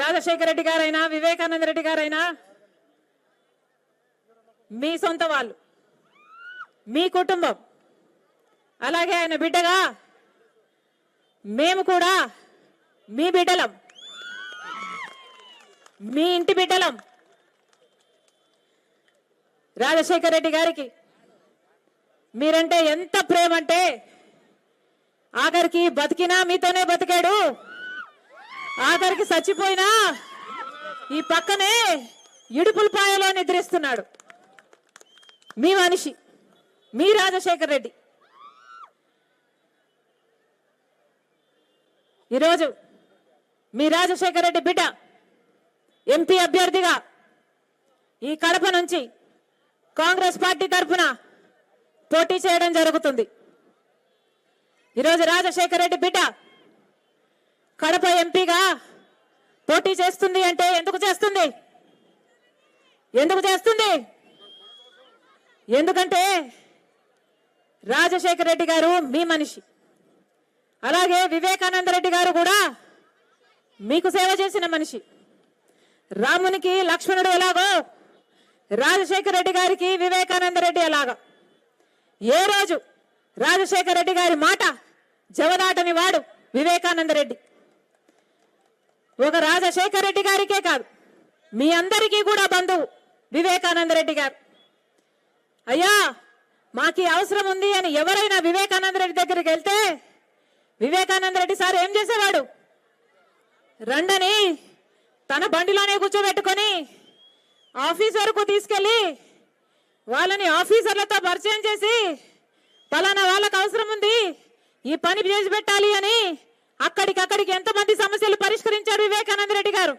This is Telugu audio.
రాజశేఖర రెడ్డి గారైనా వివేకానంద రెడ్డి గారైనా మీ సొంత వాళ్ళు మీ కుటుంబం. అలాగే ఆయన బిడ్డగా మేము కూడా మీ బిడ్డలం. మీ ఇంటి బిడ్డలం. రాజశేఖర రెడ్డి గారికి మీరంటే ఎంత ప్రేమ అంటే ఆఖరికి బతికినా మీతోనే బతికాడు. ఆఖరికి చచ్చిపోయినా ఈ పక్కనే ఇడుపుల పాయలో నిద్రిస్తున్నాడు. మీ మనిషి మీ రాజశేఖర్ రెడ్డి. ఈరోజు మీ రాజశేఖర్ రెడ్డి బిడ్డ ఎంపీ అభ్యర్థిగా ఈ కడప నుంచి కాంగ్రెస్ పార్టీ తరఫున పోటీ చేయడం జరుగుతుంది. ఈరోజు రాజశేఖర్ రెడ్డి బిడ్డ కడప ఎంపీగా పోటీ చేస్తుంది అంటే ఎందుకు చేస్తుంది? ఎందుకు చేస్తుంది? ఎందుకంటే రాజశేఖర రెడ్డి గారు మీ మనిషి. అలాగే వివేకానంద రెడ్డి గారు కూడా మీకు సేవ చేసిన మనిషి. రామునికి లక్ష్మణుడు ఎలాగో రాజశేఖర రెడ్డి గారికి వివేకానంద రెడ్డి ఎలాగో. ఏ రోజు రాజశేఖర రెడ్డి గారి మాట జవదాటని వాడు వివేకానంద రెడ్డి. ఒక రాజశేఖర రెడ్డి గారికే కాదు మీ అందరికీ కూడా బంధువు వివేకానంద రెడ్డి గారు. అయ్యా మాకు అవసరం ఉంది అని ఎవరైనా వివేకానంద రెడ్డి దగ్గరికి వెళ్తే వివేకానంద రెడ్డి సార్ ఏం చేసేవాడు? రండని తన బండిలోనే కూర్చోబెట్టుకొని ఆఫీస్ వరకు తీసుకెళ్ళి వాళ్ళని ఆఫీసర్లతో పరిచయం చేసి పలానా వాళ్ళకు అవసరం ఉంది ఈ పని చేసి పెట్టాలి అని అక్కడికక్కడికి ఎంతమంది సమస్యలు పరిష్కరించారు వివేకానంద రెడ్డి గారు?